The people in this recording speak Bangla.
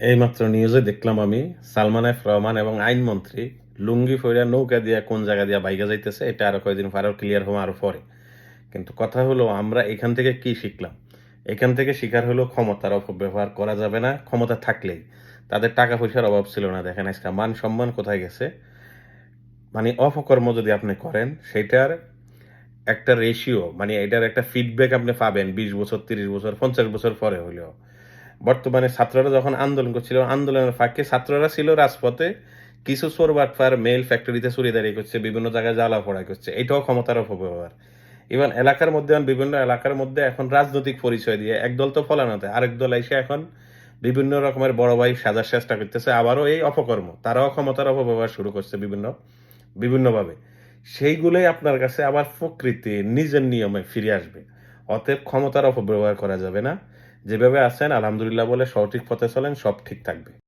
এইমাত্র নিউজে দেখলাম আমি, সালমান এফ রহমান এবং আইনমন্ত্রী লুঙ্গি ফইরা নৌকা দিয়া কোন জায়গা দিয়া বাইকে যাইতেছে, এটা আরও কয়েকদিন পর ক্লিয়ার হওয়া আরও পরে। কিন্তু কথা হলো, আমরা এখান থেকে কি শিখলাম? এখান থেকে শিকার হলো ক্ষমতার অপব্যবহার করা যাবে না, ক্ষমতা থাকলেই। তাদের টাকা পয়সার অভাব ছিল না, দেখেন আজকে মান সম্মান কোথায় গেছে? মানে অপকর্ম যদি আপনি করেন, সেটার একটা রেশিও মানে এটার একটা ফিডব্যাক আপনি পাবেন, বিশ বছর, তিরিশ বছর, পঞ্চাশ বছর পরে হলেও। বর্তমানে ছাত্ররা যখন আন্দোলন করছিল, আন্দোলনের ফাঁকে ছাত্ররা ছিল রাজপথে কিছু চোর বাটফার মেল ফ্যাক্টরিতে চুরিদারি করছে, বিভিন্ন জায়গায় জ্বালা পড়া করছে। এটাও ক্ষমতার অপব্যবহার। ইভেন এলাকার মধ্যে বিভিন্ন এলাকার মধ্যে এখন রাজনৈতিক পরিচয় দিয়ে একদল তো ফলানোতে, আরেক দল এসে এখন বিভিন্ন রকমের বড় ভাই সাজার চেষ্টা করতেছে, আবারও এই অপকর্ম। তারাও ক্ষমতার অপব্যবহার শুরু করছে বিভিন্ন, বিভিন্নভাবে। সেইগুলোই আপনার কাছে আবার প্রকৃতি, নিজের নিয়মে ফিরে আসবে। অতএব ক্ষমতার অপব্যবহার করা যাবে না। যেভাবে আছেন আলহামদুলিল্লাহ বলে সঠিক পথে চলেন সব ঠিক থাকবে।